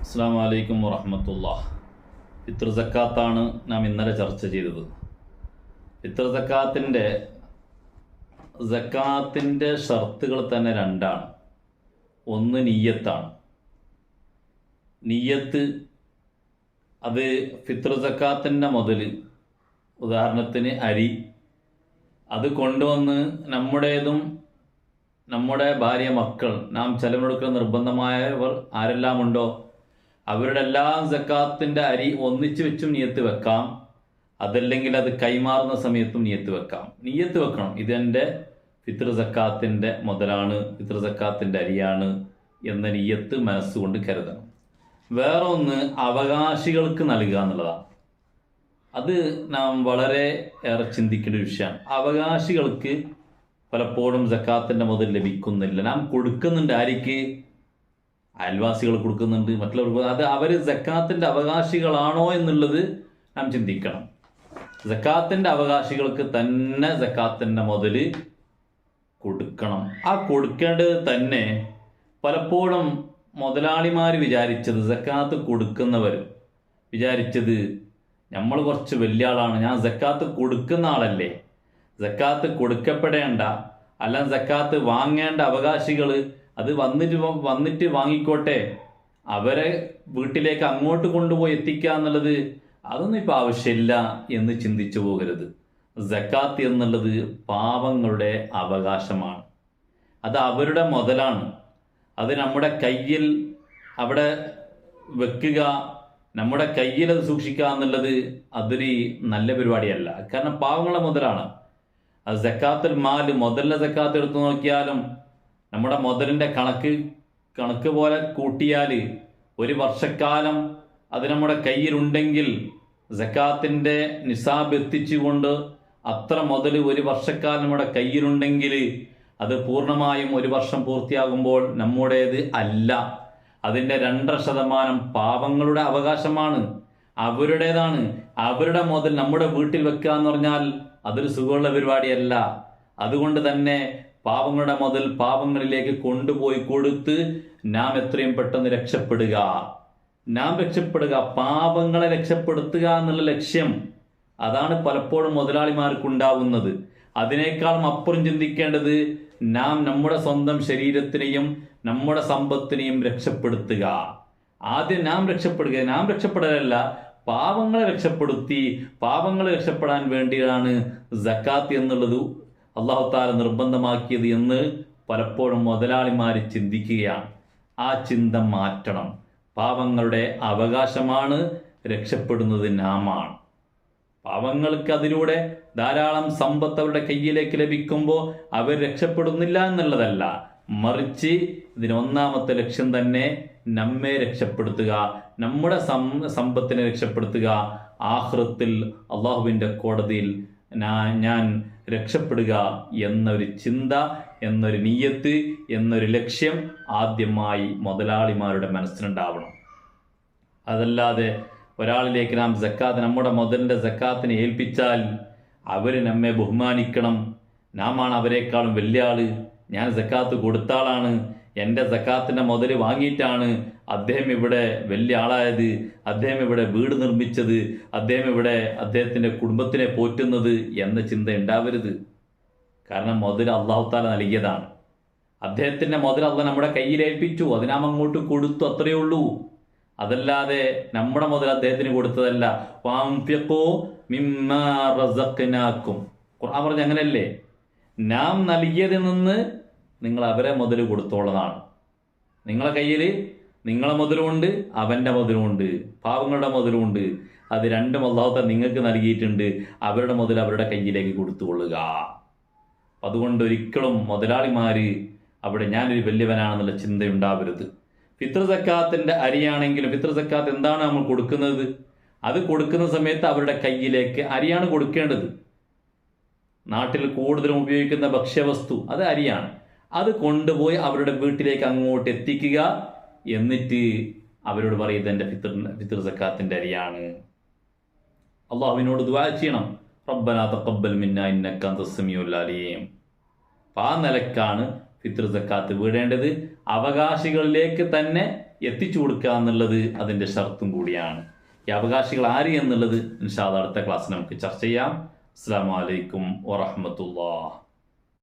അസ്സാം വലൈക്കും വറഹമത്തുള്ള. ഫിത്ർ സക്കാത്താണ് നാം ഇന്നലെ ചർച്ച ചെയ്തത്. ഫിത്ർ സക്കാത്തിന്റെ സക്കാത്തിന്റെ ഷർത്തുകൾ തന്നെ രണ്ടാണ്. ഒന്ന് നീയത്താണ് നീയത്ത് അത് ഫിത്ർ സക്കാത്തിന്റെ മുതൽ ഉദാഹരണത്തിന് അരി അത് കൊണ്ടുവന്ന് നമ്മുടേതും നമ്മുടെ ഭാര്യ മക്കൾ നാം ചെലവെടുക്കുന്ന നിർബന്ധമായവർ ആരെല്ലാം ഉണ്ടോ അവരുടെ എല്ലാ സക്കാത്തിന്റെ അരി ഒന്നിച്ചു വെച്ചും നിയത്ത് വെക്കാം. അതല്ലെങ്കിൽ അത് കൈമാറുന്ന സമയത്തും നിയത്ത് വെക്കാം. നിയത്ത് വെക്കണം. ഇതെന്റെ ഫിത്ർ സക്കാത്തിന്റെ മുതലാണ് ഫിത്ർ സക്കാത്തിന്റെ അരിയാണ് എന്ന നിയത്ത് മനസ്സുകൊണ്ട് കരുതണം. വേറെ ഒന്ന് അവകാശികൾക്ക് നൽകുക എന്നുള്ളതാണ്. അത് നാം വളരെ ഏറെ ചിന്തിക്കേണ്ട ഒരു വിഷയമാണ്. അവകാശികൾക്ക് പലപ്പോഴും സക്കാത്തിന്റെ മുതൽ ലഭിക്കുന്നില്ല. നാം കൊടുക്കുന്നുണ്ട് ആർക്ക് അയൽവാസികൾ കൊടുക്കുന്നുണ്ട് മറ്റുള്ളവർക്ക് അത് അവർ സക്കാത്തിന്റെ അവകാശികളാണോ എന്നുള്ളത് നാം ചിന്തിക്കണം. സക്കാത്തിന്റെ അവകാശികൾക്ക് തന്നെ സക്കാത്തിന്റെ മുതൽ കൊടുക്കണം. ആ കൊടുക്കേണ്ടത് തന്നെ പലപ്പോഴും മുതലാളിമാർ വിചാരിച്ചത് സക്കാത്ത് കൊടുക്കുന്നവർ വിചാരിച്ചത് നമ്മൾ കുറച്ച് വലിയ ആളാണ് ഞാൻ സക്കാത്ത് കൊടുക്കുന്ന ആളല്ലേ. സക്കാത്ത് കൊടുക്കപ്പെടേണ്ട അല്ല സക്കാത്ത് വാങ്ങേണ്ട അവകാശികൾ അത് വന്നിട്ട് വന്നിട്ട് വാങ്ങിക്കോട്ടെ. അവരെ വീട്ടിലേക്ക് അങ്ങോട്ട് കൊണ്ടുപോയി എത്തിക്കുക എന്നുള്ളത് അതൊന്നും ഇപ്പം ആവശ്യമില്ല എന്ന് ചിന്തിച്ചു പോകരുത്. ജക്കാത്ത് എന്നുള്ളത് പാവങ്ങളുടെ അവകാശമാണ്. അത് അവരുടെ മുതലാണ്. അത് നമ്മുടെ കയ്യിൽ അവിടെ വെക്കുക നമ്മുടെ കയ്യിൽ അത് സൂക്ഷിക്കുക എന്നുള്ളത് അതൊരു നല്ല പരിപാടിയല്ല. കാരണം പാവങ്ങളെ മുതലാണ്. അത് സക്കാത്തുൽ മാൽ മുതലിന്റെ ജക്കാത്ത് എടുത്തു നോക്കിയാലും നമ്മുടെ മുതലിന്റെ കണക്ക് കണക്ക് പോലെ കൂട്ടിയാൽ ഒരു വർഷക്കാലം അത് നമ്മുടെ കയ്യിലുണ്ടെങ്കിൽ ജക്കാത്തിന്റെ നിസാബ് എത്തിച്ചുകൊണ്ട് അത്ര മുതൽ ഒരു വർഷക്കാലം നമ്മുടെ കയ്യിലുണ്ടെങ്കിൽ അത് പൂർണമായും ഒരു വർഷം പൂർത്തിയാകുമ്പോൾ നമ്മുടേത് അല്ല. അതിന്റെ രണ്ടര ശതമാനം പാവങ്ങളുടെ അവകാശമാണ്. അവരുടേതാണ്. അവരുടെ മുതൽ നമ്മുടെ വീട്ടിൽ വെക്കുക എന്ന് പറഞ്ഞാൽ അതൊരു സുഖമുള്ള പരിപാടിയല്ല. അതുകൊണ്ട് തന്നെ പാവങ്ങളുടെ മുതൽ പാവങ്ങളിലേക്ക് കൊണ്ടുപോയി കൊടുത്ത് നാം എത്രയും പെട്ടെന്ന് രക്ഷപ്പെടുക. നാം രക്ഷപ്പെടുക പാവങ്ങളെ രക്ഷപ്പെടുത്തുക എന്നുള്ള ലക്ഷ്യം. അതാണ് പലപ്പോഴും മുതലാളിമാർക്കുണ്ടാവുന്നത് അതിനേക്കാളും അപ്പുറം ചിന്തിക്കേണ്ടത് നാം നമ്മുടെ സ്വന്തം ശരീരത്തിനെയും നമ്മുടെ സമ്പത്തിനെയും രക്ഷപ്പെടുത്തുക. ആദ്യം നാം രക്ഷപ്പെടുക. നാം രക്ഷപ്പെടലല്ല പാവങ്ങളെ രക്ഷപ്പെടുത്തി പാവങ്ങളെ രക്ഷപ്പെടാൻ വേണ്ടിയാണ് ജക്കാത്ത് എന്നുള്ളത് അള്ളാഹു താല നിർബന്ധമാക്കിയത് എന്ന് പലപ്പോഴും മുതലാളിമാർ ചിന്തിക്കുകയാണ്. ആ ചിന്ത മാറ്റണം. പാവങ്ങളുടെ അവകാശമാണ് രക്ഷപ്പെടുന്നത് നാമാണ്. പാവങ്ങൾക്ക് അതിലൂടെ ധാരാളം സമ്പത്ത് അവരുടെ കയ്യിലേക്ക് ലഭിക്കുമ്പോൾ അവർ രക്ഷപ്പെടുന്നില്ല എന്നുള്ളതല്ല. മറിച്ച് ഇതിന് ഒന്നാമത്തെ ലക്ഷ്യം തന്നെ നമ്മെ രക്ഷപ്പെടുത്തുക നമ്മുടെ സം സമ്പത്തിനെ രക്ഷപ്പെടുത്തുക. ആഹൃത്തിൽ അള്ളാഹുവിന്റെ കോടതിയിൽ ഞാൻ രക്ഷപ്പെടുക എന്നൊരു ചിന്ത എന്നൊരു നീയത്ത് എന്നൊരു ലക്ഷ്യം ആദ്യമായി മുതലാളിമാരുടെ മനസ്സിലുണ്ടാവണം. അതല്ലാതെ ഒരാളിലേക്ക് നാം സക്കാത്ത് നമ്മുടെ മുതലിന്റെ സക്കാത്തിനെ ഏൽപ്പിച്ചാൽ അവർ നമ്മെ ബഹുമാനിക്കണം. നാമാണ് അവരെക്കാളും വലിയ ആൾ. ഞാൻ സക്കാത്ത് കൊടുത്ത ആളാണ്. എന്റെ സക്കാത്തിന്റെ മുതൽ വാങ്ങിയിട്ടാണ് അദ്ദേഹം ഇവിടെ വലിയ ആളായത് അദ്ദേഹം ഇവിടെ വീട് നിർമ്മിച്ചത് അദ്ദേഹം ഇവിടെ അദ്ദേഹത്തിന്റെ കുടുംബത്തിനെ പോറ്റുന്നത് എന്ന ചിന്ത ഉണ്ടാവരുത്. കാരണം മുതൽ അള്ളാഹുത്താല നൽകിയതാണ്. അദ്ദേഹത്തിന്റെ മുതൽ അള്ള നമ്മുടെ കയ്യിലേൽപ്പിച്ചു ഏൽപ്പിച്ചു അത് അങ്ങോട്ട് കൊടുത്തു അത്രയേ ഉള്ളൂ. അതല്ലാതെ നമ്മുടെ മുതൽ അദ്ദേഹത്തിന് കൊടുത്തതല്ല. വാംഫിഖൂ മിമ്മാ ഖുർആൻ പറഞ്ഞ അങ്ങനെയല്ലേ? നാം നൽകിയതിൽ നിന്ന് നിങ്ങൾ അവരെ മുതൽ കൊടുത്തോളതാണ്. നിങ്ങളെ കയ്യിൽ നിങ്ങളെ മുതലുമുണ്ട് അവന്റെ മുതലുമുണ്ട് പാവങ്ങളുടെ മുതലുമുണ്ട്. അത് രണ്ടും അള്ളാഹുത്ത നിങ്ങൾക്ക് നൽകിയിട്ടുണ്ട്. അവരുടെ മുതൽ അവരുടെ കയ്യിലേക്ക് കൊടുത്തുകൊള്ളുക. അതുകൊണ്ട് ഒരിക്കലും മുതലാളിമാർ അവിടെ ഞാനൊരു വലിയവനാണെന്നുള്ള ചിന്തയുണ്ടാവരുത്. ഫിത്ര സക്കാത്തിന്റെ അരിയാണെങ്കിലും ഫിത്ര സക്കാത്ത് എന്താണ് നമ്മൾ കൊടുക്കുന്നത്? അത് കൊടുക്കുന്ന സമയത്ത് അവരുടെ കയ്യിലേക്ക് അരിയാണ് കൊടുക്കേണ്ടത്. നാട്ടിൽ കൂടുതലും ഉപയോഗിക്കുന്ന ഭക്ഷ്യവസ്തു അത് അരിയാണ്. അത് കൊണ്ടുപോയി അവരുടെ വീട്ടിലേക്ക് അങ്ങോട്ട് എത്തിക്കുക. എന്നിട്ട് അവരോട് പറയുന്നത് എന്റെ ഫിത്തർ ഫിത്തർ സക്കാത്തിന്റെ അരിയാണ്. അള്ളാഹുവിനോട് ദുആ ചെയ്യണം. റബ്ബന തഖബ്ബൽ മിന്ന ഇന്നക അന്തസ് സമീഉൽ അലീം. അപ്പൊ ആ നിലക്കാണ് ഫിത്ർ സക്കാത്ത് വീടേണ്ടത്. അവകാശികളിലേക്ക് തന്നെ എത്തിച്ചു കൊടുക്കുക എന്നുള്ളത് അതിന്റെ ഷർത്തും കൂടിയാണ്. ഈ അവകാശികൾ ആര് എന്നുള്ളത് ഇൻഷാദ് അടുത്ത ക്ലാസ്സിൽ നമുക്ക് ചർച്ച ചെയ്യാം. അസ്സാം വലൈക്കും വറഹമത്തുള്ള